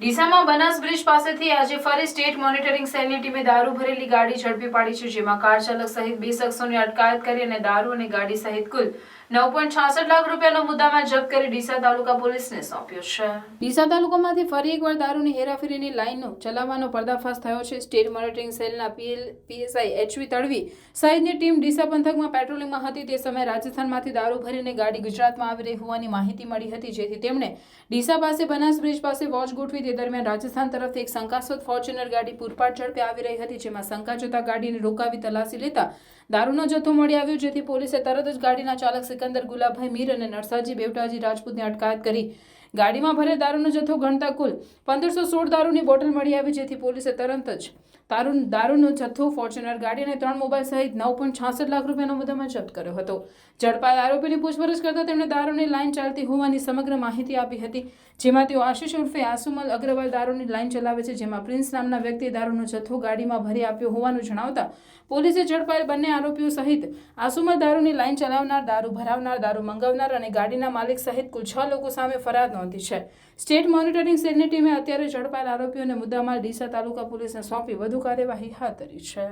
ડીસામાં Banas bridge પાસેથી આજે ફરી સ્ટેટ મોનિટરિંગ સેલની ટીમે દારૂ ભરેલી ગાડી ઝડપી પાડી છે, જેમાં કાર ચાલક સહિત બે શખ્સોની અટકાયત કરી અને દારૂ અને ગાડી સહિત કુલ નવ છાસઠ લાખ રૂપિયાનો મુદ્દામાં જપ્ત કરી ડીસા ફરી એકવાર દારૂની પર્દાફાશ થયો છે. સ્ટેટ મોનિટરિંગ સેલના પીએલ પેટ્રોલિંગમાં હતી. તે સમયે રાજસ્થાનમાંથી દારૂ ભરીને ગાડી ગુજરાતમાં આવી રહી હોવાની માહિતી મળી હતી, જેથી તેમણે ડીસા પાસે, બનાસ બ્રિજ પાસે વોચ ગોઠવી તે દરમિયાન રાજસ્થાન તરફથી એક શંકાસ્પદ ફોર્ચ્યુનર ગાડી પૂરપાટ ઝડપે આવી રહી હતી, જેમાં શંકા જતા ગાડીને રોકાવી તલાશી લેતા દારૂનો જથ્થો મળી આવ્યો, જેથી પોલીસે તરત જ ગાડીના ચાલક સિકંદર ગુલાબભાઈ મીર અને નરસાજી બેવટાજી રાજપૂતની અટકાયત કરી. ગાડીમાં ભરે દારૂનો જથ્થો ગણતા કુલ પંદરસો સોળ દારૂની બોટલ મળી આવી, જેથી પોલીસે તરત જ દારૂ દારૂનો જથ્થો, ફોર્ચ્યુનર ગાડી અને ત્રણ મોબાઈલ સહિત નવ પોઈન્ટ છાસઠ લાખ રૂપિયાનો મુદ્દામાં જપ્ત કર્યો હતો. ઝડપાયેલ આરોપીની પૂછપરછ કરતા તેમણે દારૂની લાઈન ચાલતી હોવાની સમગ્ર માહિતી આપી હતી, જેમાં તેઓ આશિષ ઉર્ફે આસુમલ અગ્રવાલ દારૂની લાઈન ચલાવે છે, જેમાં પ્રિન્સ નામના વ્યક્તિએ દારૂનો જથ્થો ગાડીમાં ભરી આપ્યો હોવાનું જણાવતા પોલીસે ઝડપાયેલ બંને આરોપીઓ સહિત આસુમલ દારૂની લાઈન ચલાવનાર, દારૂ ભરાવનાર, દારૂ મંગાવનાર અને ગાડીના માલિક સહિત કુલ છ લોકો સામે ફરિયાદ નોંધી છે. સ્ટેટ મોનિટરિંગ સેલની ટીમે અત્યારે ઝડપાયેલ આરોપીઓને મુદ્દામાલ ડીસા તાલુકા પોલીસને સોંપી વધુ કાર્યવાહી હાથ ધરી છે.